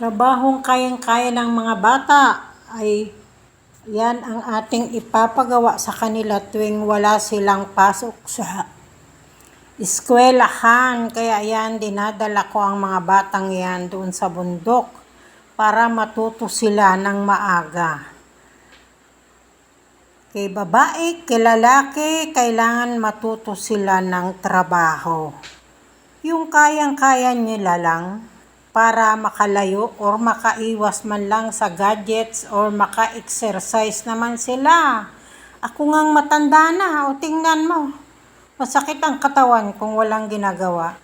Trabahong kayang-kaya ng mga bata ay yan ang ating ipapagawa sa kanila tuwing wala silang pasok sa eskwelahan. Kaya yan, dinadala ko ang mga batang yan doon sa bundok para matuto sila ng maaga. Kay babae, kay lalaki, kailangan matuto sila ng trabaho. Yung kayang-kaya nila lang para makalayo or makaiwas man lang sa gadgets or maka-exercise naman sila. Ako ngang matanda na, o tingnan mo. Masakit ang katawan kung walang ginagawa.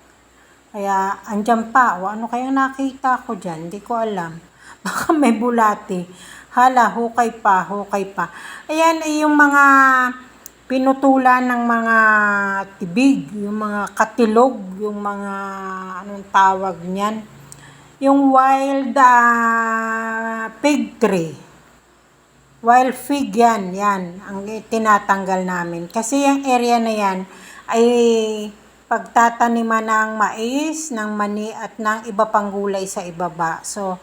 Kaya andyan pa, o ano kayang nakita ko dyan, hindi ko alam. Baka may bulati. Hala, hukay pa, hukay pa. Ayan ay yung mga pinutulan ng mga tibig, yung mga katilog, yung mga anong tawag niyan. Yung wild ah, fig tree. Wild fig yan, yan, ang tinatanggal namin. Kasi yung area na yan ay pagtataniman ng mais, ng mani at ng iba pang gulay sa ibaba. So,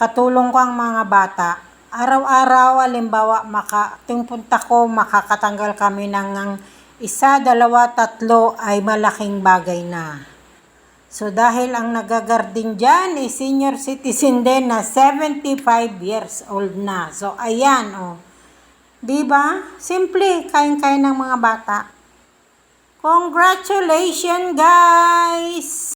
katulong ko ang mga bata. Araw-araw, alimbawa, maka, tuwing punta ko, makakatanggal kami ng isa, dalawa, tatlo ay malaking bagay na. So, dahil ang nagagardin dyan is senior citizen din na 75 years old na. So, ayan, oh. Di ba? Simple, kain-kain ng mga bata. Congratulations, guys!